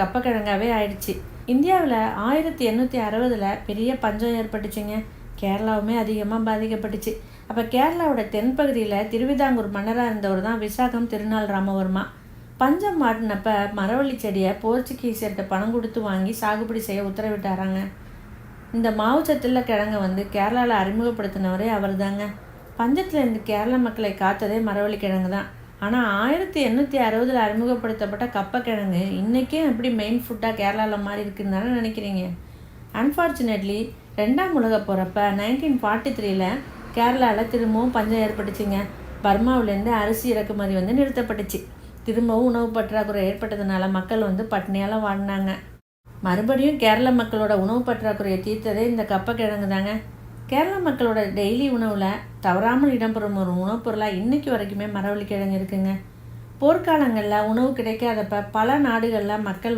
கப்பக்கிழங்காவே ஆயிடுச்சு. இந்தியாவில் ஆயிரத்தி எண்ணூற்றி அறுபதில் பெரிய பஞ்சம் ஏற்பட்டுச்சுங்க. கேரளாவுமே அதிகமாக பாதிக்கப்பட்டுச்சு. அப்போ கேரளாவோட தென்பகுதியில் திருவிதாங்கூர் மன்னராக இருந்தவர் தான் விசாகம் திருநாள் ராமவர்மா. பஞ்சம் மாட்டினப்ப மரவள்ளி செடியை போர்ச்சுகீஸர்கிட்ட பணம் கொடுத்து வாங்கி சாகுபடி செய்ய உத்தரவிட்டாராங்க. இந்த மாவுச்சத்துள்ள கிழங்கை வந்து கேரளாவில் அறிமுகப்படுத்தினவரே அவர் தாங்க பஞ்சத்தில் இருந்து கேரள மக்களை காத்ததே மரவள்ளி கிழங்கு தான் ஆனால் ஆயிரத்தி எண்ணூற்றி அறுபதில் அறிமுகப்படுத்தப்பட்ட கப்பக்கிழங்கு இன்றைக்கும் எப்படி மெயின் ஃபுட்டாக கேரளாவில் மாதிரி இருக்குன்னு தானே நினைக்கிறீங்க? அன்ஃபார்ச்சுனேட்லி ரெண்டாம் உலக போகிறப்ப நைன்டீன் ஃபார்ட்டி த்ரீல கேரளாவில் திரும்பவும் பஞ்சம் ஏற்பட்டுச்சுங்க. பர்மாவிலேருந்து அரிசி இறக்குமதி வந்து நிறுத்தப்பட்டுச்சு. திரும்பவும் உணவு பற்றாக்குறை ஏற்பட்டதுனால மக்கள் வந்து பட்னியால் வாழ்னாங்க மறுபடியும் கேரள மக்களோட உணவு பற்றாக்குறையை தீர்த்ததே இந்த கப்பக்கிழங்கு தாங்க. கேரள மக்களோட டெய்லி உணவில் தவறாமல் இடம்பெறும் ஒரு உணவுப் பொருளாக இன்றைக்கி வரைக்குமே மரவள்ளி கிழங்கு இருக்குங்க. போர்க்காலங்களில் உணவு கிடைக்காதப்ப பல நாடுகளில் மக்கள்